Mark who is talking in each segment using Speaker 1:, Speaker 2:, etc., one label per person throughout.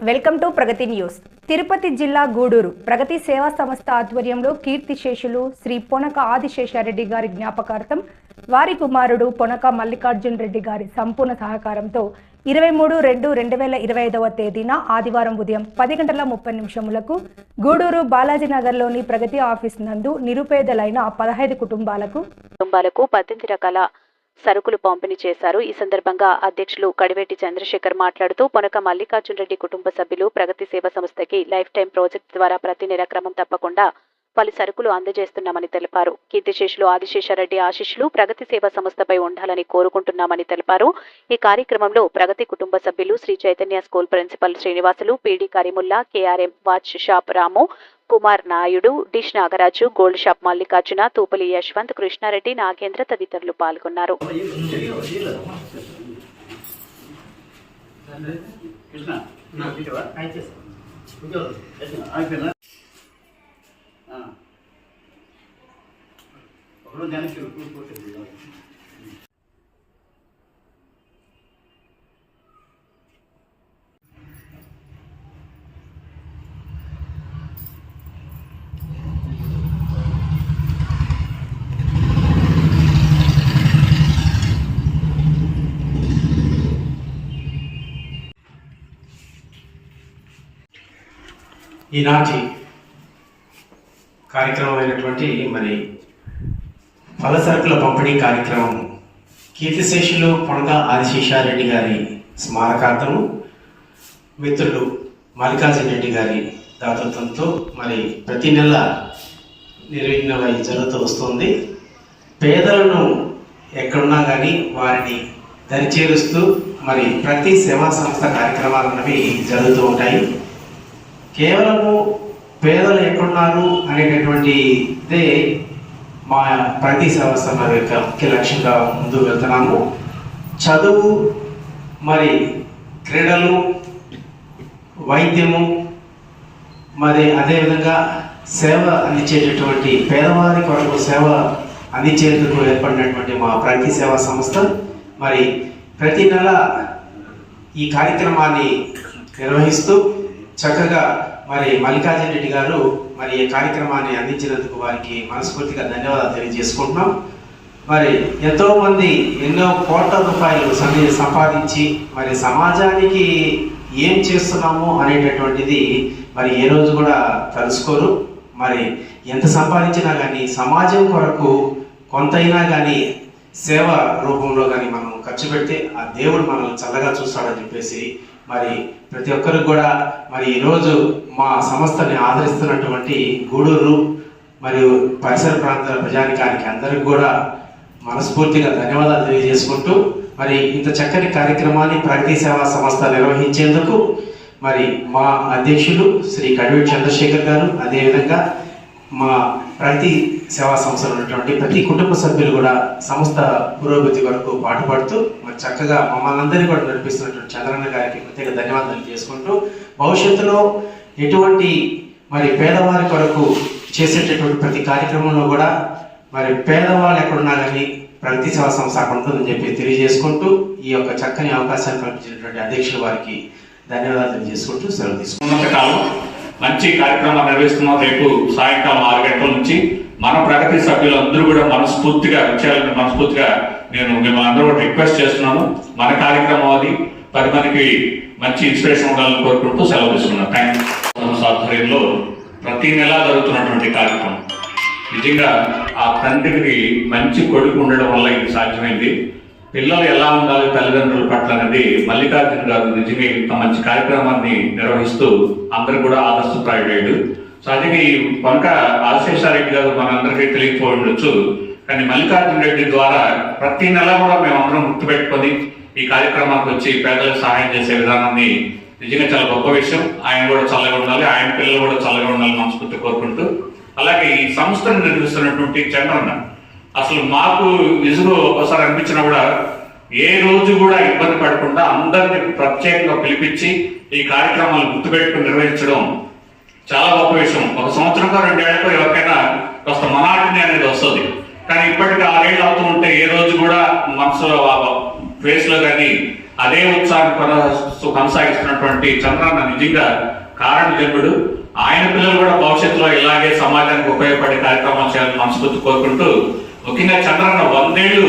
Speaker 1: Welcome to Pragati news. Tirupati జిల్లా గూడూరు ప్రగతి సేవా సంస్థ ఆధ్వర్యంలో కీర్తిశేషులు శ్రీ పొనక ఆదిశేషారెడ్డి గారి జ్ఞాపకార్థం వారి కుమారుడు పొనక మల్లికార్జున్ రెడ్డి గారి సంపూర్ణ సహకారంతో ఇరవై మూడు రెండు రెండు వేల ఇరవై ఐదవ తేదీన ఆదివారం ఉదయం పది గంటల ముప్పై నిమిషములకు గూడూరు బాలాజీనగర్లోని ప్రగతి ఆఫీస్ నందు నిరుపేదలైన పదహైదు కుటుంబాలకు
Speaker 2: కుటుంబాలకు పద్దెనిమిది రకాల సరుకులు పంపిణీ చేశారు. ఈ సందర్భంగా అధ్యక్షులు కడివేటి చంద్రశేఖర్ మాట్లాడుతూ పొనక మల్లికార్జున్ రెడ్డి కుటుంబ సభ్యులు ప్రగతి సేవ సంస్థకి లైఫ్ టైం ప్రాజెక్ట్ ద్వారా ప్రతి నెల క్రమం తప్పకుండా పలు సరుకులు అందజేస్తున్నామని తెలిపారు. కీర్తిశేషులు ఆదిశేషారెడ్డి ఆశీస్సులు ప్రగతి సేవ సంస్థపై ఉండాలని కోరుకుంటున్నామని తెలిపారు. ఈ కార్యక్రమంలో ప్రగతి కుటుంబ సభ్యులు Sri Chaitanya school principal Srinivasulu PD Karimulla KRM watch shop Ramu Kumar Naidu dish Nagaraju gold shop Mallikarjuna Tupali Yashwant Krishnareddy Nagendra తదితరులు పాల్గొన్నారు.
Speaker 3: కృష్ణ
Speaker 4: ఈనాటి కార్యక్రమం అయినటువంటి మరి పల సరుకుల పంపిణీ కార్యక్రమం కీర్తిశేషులు పొనక ఆదిశేషారెడ్డి గారి స్మారకార్థము మిత్రులు మల్లికార్జున రెడ్డి గారి దాతృత్వంతో మరి ప్రతి నెల నిర్విఘ్నమై జరుగుతూ వస్తుంది. పేదలను ఎక్కడున్నా కానీ వారిని దరిచేరుస్తూ మరి ప్రతి సేవా సంస్థ కార్యక్రమాలు అనేవి జరుగుతూ ఉంటాయి. కేవలము పేదలు ఎక్కడున్నారు అనేటటువంటి ఇదే మా ప్రతి సంవత్సరం యొక్క ముఖ్య లక్ష్యంగా ముందుకు వెళ్తున్నాము. చదువు మరి క్రీడలు వైద్యము మరి అదేవిధంగా సేవ అందించేటటువంటి పేదవారి కొరకు సేవ అందించేందుకు ఏర్పడినటువంటి మా ప్రతి సేవా సంస్థ మరి ప్రతి నెల ఈ కార్యక్రమాన్ని నిర్వహిస్తూ చక్కగా మరి మల్లికార్జున రెడ్డి గారు మరి ఈ కార్యక్రమాన్ని అందించినందుకు వారికి మనస్ఫూర్తిగా ధన్యవాదాలు తెలియజేసుకుంటున్నాం. మరి ఎంతో మంది ఎన్నో కోట్ల రూపాయలు సంపాదించి మరి సమాజానికి ఏం చేస్తున్నాము అనేటటువంటిది మరి ఏ రోజు కూడా తెలుసుకోరు మరి ఎంత సంపాదించినా కానీ సమాజం కొరకు కొంతైనా కానీ సేవ రూపంలో కానీ మనం ఖర్చు పెడితే ఆ దేవుడు మనల్ని చల్లగా చూస్తాడని చెప్పేసి మరి ప్రతి ఒక్కరికి కూడా మరి ఈరోజు మా సంస్థని ఆదరిస్తున్నటువంటి గూడూరు మరియు పరిసర ప్రాంతాల ప్రజానికానికి అందరికి కూడా మనస్ఫూర్తిగా ధన్యవాదాలు తెలియజేసుకుంటూ మరి ఇంత చక్కని కార్యక్రమాన్ని ప్రగతి సేవా సంస్థ నిర్వహించేందుకు మరి మా అధ్యక్షులు శ్రీ కడివేటి చంద్రశేఖర్ గారు అదేవిధంగా మా ప్రతి సేవా సంస్థలు ఉన్నటువంటి ప్రతి కుటుంబ సభ్యులు కూడా సంస్థ పురోగతి వరకు పాటుపడుతూ మరి చక్కగా మమ్మల్ని అందరినీ కూడా నడిపిస్తున్నటువంటి చంద్రన్న గారికి ప్రత్యేక ధన్యవాదాలు చేసుకుంటూ భవిష్యత్తులో ఎటువంటి మరి పేదవారి కొరకు చేసేటటువంటి ప్రతి కార్యక్రమంలో కూడా మరి పేదవాళ్ళు ఎక్కడున్నా కానీ ప్రగతి సేవా సంస్థ అక్కడ ఉంటుందని చెప్పి తెలియజేసుకుంటూ ఈ యొక్క చక్కని అవకాశాన్ని కల్పించినటువంటి అధ్యక్షుల వారికి ధన్యవాదాలు తెలియజేసుకుంటూ సెలవు తీసుకుంటాం
Speaker 5: కాలం మంచి కార్యక్రమాలు నిర్వహిస్తున్నాం. రేపు సాయంకాలం ఆరు గంటల నుంచి మన ప్రగతి సభ్యులందరూ కూడా మనస్ఫూర్తిగా విషయాలను మనస్ఫూర్తిగా నేను మిమ్మల్ని అందరూ కూడా రిక్వెస్ట్ చేస్తున్నాను. మన కార్యక్రమం అది. పది మందికి మంచి ఇన్స్పిరేషన్ ఉండాలని కోరుకుంటూ సెలవు తీసుకున్నాను. థ్యాంక్ ఆధ్వర్యంలో ప్రతి నెలా జరుగుతున్నటువంటి కార్యక్రమం. నిజంగా ఆ తండ్రికి మంచి కొడుకు ఉండడం వల్ల ఇది సాధ్యమైంది. పిల్లలు ఎలా ఉండాలి తల్లిదండ్రుల పట్ల అనేది మల్లికార్జున గారు నిజంగా ఇంత మంచి కార్యక్రమాన్ని నిర్వహిస్తూ అందరూ కూడా ఆదర్శప్రాయుడు సో అది బంక ఆశేషారెడ్డి గారు మనందరికీ తెలియకపోయి ఉండొచ్చు కానీ మల్లికార్జున రెడ్డి ద్వారా ప్రతి నెల కూడా మేమందరం గుర్తుపెట్టుకొని ఈ కార్యక్రమానికి వచ్చి పేదలకు సహాయం చేసే విధానాన్ని నిజంగా చాలా గొప్ప విషయం. ఆయన కూడా చల్లగా ఉండాలి ఆయన పిల్లలు కూడా చల్లగా ఉండాలి మనస్ఫూర్తి కోరుకుంటూ. అలాగే ఈ సంస్థను నిర్మిస్తున్నటువంటి చంద్రన్న అసలు మాకు విసుగు ఒకసారి అనిపించినా కూడా ఏ రోజు కూడా ఇబ్బంది పడకుండా అందరిని ప్రత్యేకంగా పిలిపించి ఈ కార్యక్రమాలు గుర్తుపెట్టుకుని నిర్వహించడం చాలా గొప్ప విషయం. ఒక సంవత్సరంగా రెండేళ్ళకు ఎవరికైనా కాస్త మనాటిని అనేది వస్తుంది. కానీ ఇప్పటికీ ఆరేళ్ళు అవుతూ ఉంటే ఏ రోజు కూడా మనసులో ఫేస్లో కానీ అదే ఉత్సాహాన్ని కొన- కొనసాగిస్తున్నటువంటి చంద్రాన్న నిజంగా కారణ జన్ముడు ఆయన పిల్లలు కూడా భవిష్యత్తులో ఇలాగే సమాజానికి ఉపయోగపడే కార్యక్రమాలు చేయాలని మనస్ఫూర్తి కోరుకుంటూ ముఖ్యంగా చంద్రన్న వందేళ్ళు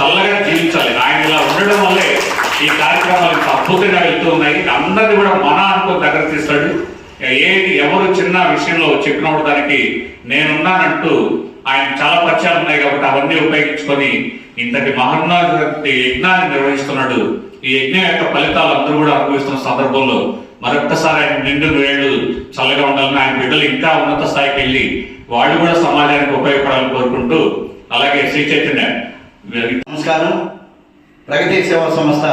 Speaker 5: చల్లగా జీవించాలి. ఆయన ఇలా ఉండడం వల్లే ఈ కార్యక్రమాలు అద్భుతంగా వెళ్తూ ఉన్నాయి. అందరినీ కూడా మన అనుకో దగ్గర తీస్తాడు. ఏది ఎవరు చిన్న విషయంలో చెప్పినప్పుడు దానికి నేనున్నానంటూ ఆయన చాలా పరిచయాలు ఉన్నాయి కాబట్టి అవన్నీ ఉపయోగించుకొని ఇంతటి మహోన్నత యజ్ఞాన్ని నిర్వహిస్తున్నాడు. ఈ యజ్ఞం యొక్క ఫలితాలు అందరూ కూడా అనుభవిస్తున్న సందర్భంలో మరొక్కసారి ఆయన నిండు వేళ్ళు చల్లగా ఉండాలని ఆయన బిడ్డలు ఇంకా ఉన్నత స్థాయికి వెళ్ళి వాళ్ళు కూడా సమాజానికి ఉపయోగపడాలని కోరుకుంటూ అలాగే శ్రీ చైతన్య
Speaker 3: నమస్కారం. ప్రగతి సేవా సంస్థ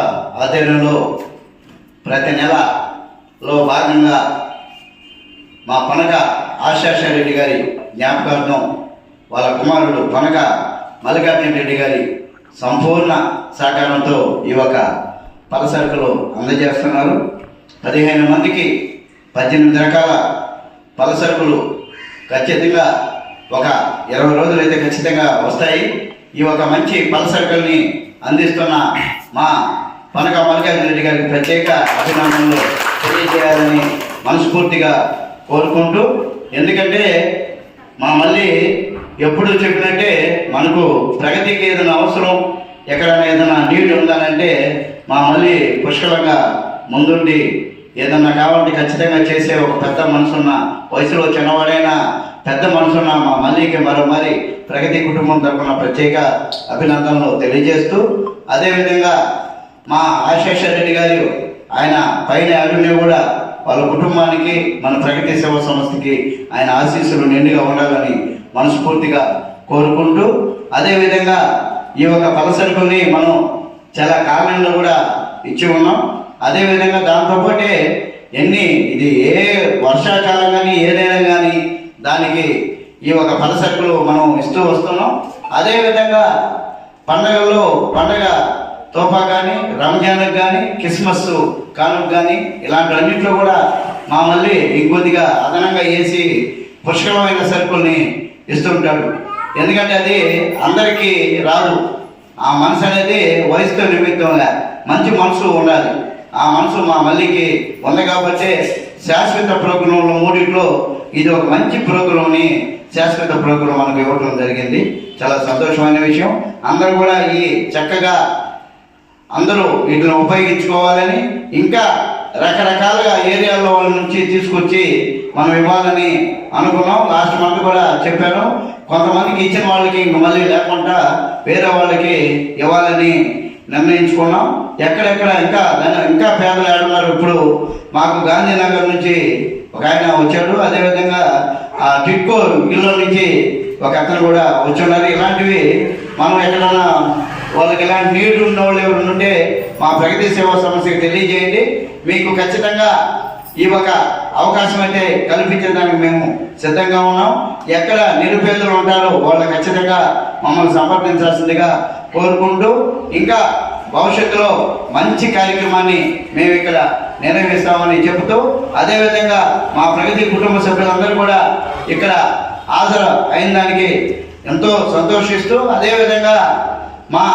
Speaker 3: ఆధ్వర్యంలో ప్రతి నెలలో భాగంగా మా పనక ఆశాషారెడ్డి గారి జ్ఞాపకార్థం వాళ్ళ కుమారుడు పనక మల్లికార్జున రెడ్డి గారి సంపూర్ణ సహకారంతో ఈ యొక్క పలసరుకులు అందజేస్తున్నారు. పదిహేను మందికి పద్దెనిమిది రకాల పలసరుకులు ఖచ్చితంగా ఒక ఇరవై రోజులు అయితే ఖచ్చితంగా వస్తాయి. ఈ ఒక మంచి పలసరుకుల్ని అందిస్తున్న మా పనక మల్లికార్జున రెడ్డి గారికి ప్రత్యేక అభినందనలు తెలియజేయాలని మనస్ఫూర్తిగా కోరుకుంటూ ఎందుకంటే మా మళ్ళీ ఎప్పుడు చెప్పినట్టే మనకు ప్రగతికి ఏదైనా అవసరం ఎక్కడైనా ఏదైనా నీడ్ ఉండాలంటే మా మళ్ళీ పుష్కలంగా ముందుండి ఏదన్నా కావాలంటే ఖచ్చితంగా చేసే ఒక పెద్ద మనసున్న వయసులో చిన్నవాడైనా పెద్ద మనసున్న మా మల్లికి మరో మరి ప్రగతి కుటుంబం తరఫున ప్రత్యేక అభినందనలు తెలియజేస్తూ అదేవిధంగా మా ఆశేష రెడ్డి గారు ఆయన పైన అభినయ కూడా వాళ్ళ కుటుంబానికి మన ప్రగతి సేవా సంస్థకి ఆయన ఆశీస్సులు నిండుగా ఉండాలని మనస్ఫూర్తిగా కోరుకుంటూ అదేవిధంగా ఈ యొక్క పలసరుకుల్ని మనం చాలా కాలంలో కూడా ఇచ్చి ఉన్నాం. అదేవిధంగా దాంతోపాటే ఎన్ని ఇది ఏ వర్షాకాలం కానీ ఏదైనా కానీ దానికి ఈ ఒక పలసరుకులు మనం ఇస్తూ వస్తున్నాం. అదేవిధంగా పండగల్లో పండగ తోఫా కానీ రంజాన్కి కానీ క్రిస్మస్ కానుక కానీ ఇలాంటి అన్నింటిలో కూడా మా మళ్ళీ ఇంకొద్దిగా అదనంగా వేసి పుష్కలమైన సరుకుల్ని ఇస్తుంటాడు. ఎందుకంటే అది అందరికీ రాదు. ఆ మనసు అనేది వయసుతో నిమిత్తంగా మంచి మనసు ఉండాలి. ఆ మనసు మా మల్లికి ఉంది కాబట్టి శాశ్వత ప్రోగ్రాంలో మూడింట్లో ఇది ఒక మంచి ప్రోగ్రాంని శాశ్వత ప్రోగ్రాం మనకు ఇవ్వడం జరిగింది. చాలా సంతోషమైన విషయం. అందరూ కూడా ఈ చక్కగా అందరూ వీటిని ఉపయోగించుకోవాలని ఇంకా రకరకాలుగా ఏరియాలో వాళ్ళ నుంచి తీసుకొచ్చి మనం ఇవ్వాలని అనుకున్నాం. లాస్ట్ మంత్ కూడా చెప్పాను. కొంతమందికి ఇచ్చిన వాళ్ళకి ఇంక మళ్ళీ లేకుండా వేరే వాళ్ళకి ఇవ్వాలని నిర్ణయించుకున్నాం. ఎక్కడెక్కడ ఇంకా దాని ఇంకా పేదలు ఆడున్నారు ఇప్పుడు మాకు గాంధీనగర్ నుంచి ఒక ఆయన వచ్చాడు. అదేవిధంగా ఆ టిక్కో ఇల్లు నుంచి ఒక అతను కూడా వచ్చున్నారు. ఇలాంటివి మనం ఎక్కడైనా వాళ్ళకి ఎలాంటి నీళ్ళు ఉన్న వాళ్ళు ఎవరు ఉంటే మా ప్రగతి సేవా సమస్యకు తెలియజేయండి. మీకు ఖచ్చితంగా ఈ ఒక అవకాశం అయితే కల్పించడానికి మేము సిద్ధంగా ఉన్నాం. ఎక్కడ నిరుపేదలు ఉంటారో వాళ్ళు ఖచ్చితంగా మమ్మల్ని సంప్రదించాల్సిందిగా కోరుకుంటూ ఇంకా భవిష్యత్తులో మంచి కార్యక్రమాన్ని మేము ఇక్కడ నిర్వహిస్తామని చెబుతూ అదేవిధంగా మా ప్రగతి కుటుంబ సభ్యులందరూ కూడా ఇక్కడ హాజరు అయిన దానికి ఎంతో సంతోషిస్తూ అదేవిధంగా మా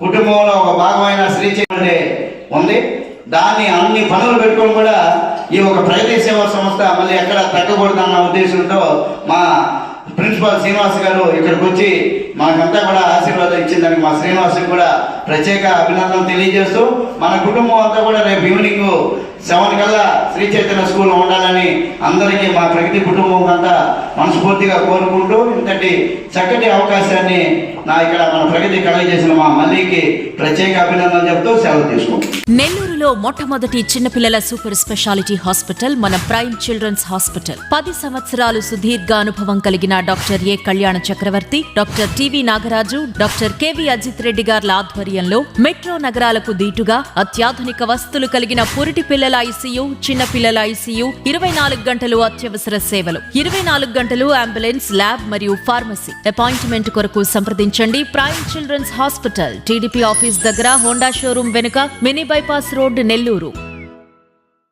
Speaker 3: కుటుంబంలో ఒక భాగమైన శ్రీచైతన్య ఉంది. దాన్ని అన్ని పనులు పెట్టుకొని కూడా ఈ ఒక ప్రగతి సేవా సంస్థ మళ్ళీ ఎక్కడ తగ్గకూడదన్న ఉద్దేశంతో మా ప్రిన్సిపాల్ శ్రీనివాస్ గారు ఇక్కడికి వచ్చి మాకంతా కూడా ఆశీర్వాదం ఇచ్చిందని మా శ్రీనివాస్ కూడా ప్రత్యేక అభినందన తెలియజేస్తూ మన కుటుంబం అంతా కూడా రేపు ఈవినింగ్ సెవెన్ కల్లా శ్రీ చైతన్య స్కూల్లో ఉండాలని అందరికీ మా ప్రగతి కుటుంబం అంతా మనస్ఫూర్తిగా కోరుకుంటూ ఇంతటి చక్కటి అవకాశాన్ని నా ఇక్కడ మన ప్రగతి కలగజేసిన మా మల్లికి ప్రత్యేక అభినందనలు చెప్తూ సెలవు తీసుకుంటాం
Speaker 6: నెల్లూరులో మొట్టమొదటి చిన్నపిల్లల సూపర్ స్పెషాలిటీ హాస్పిటల్ మన ప్రైమ్ చిల్డ్రన్స్ హాస్పిటల్. పది సంవత్సరాలు సుదీర్ఘ అనుభవం కలిగిన doctor A Kalyana Chakravarthi doctor TV Nagaraju doctor KV Ajith Reddy గార్ల ఆధ్వర్యంలో మెట్రో నగరాలకు దీటుగా అత్యాధునిక వస్తువులు కలిగిన పురిటి పిల్లల ఐసీయూ చిన్న పిల్లల ఐసీయూ ఇరవై నాలుగు గంటలు అత్యవసర సేవలు. ఇరవై నాలుగు గంటలు అంబులెన్స్ ల్యాబ్ మరియు ఫార్మసీ. అపాయింట్మెంట్ కొరకు సంప్రదించండి prime children's hospital TDP office దగ్గర హోండా షోరూం వెనుక మినీ బైపాస్ రోడ్ నెల్లూరు.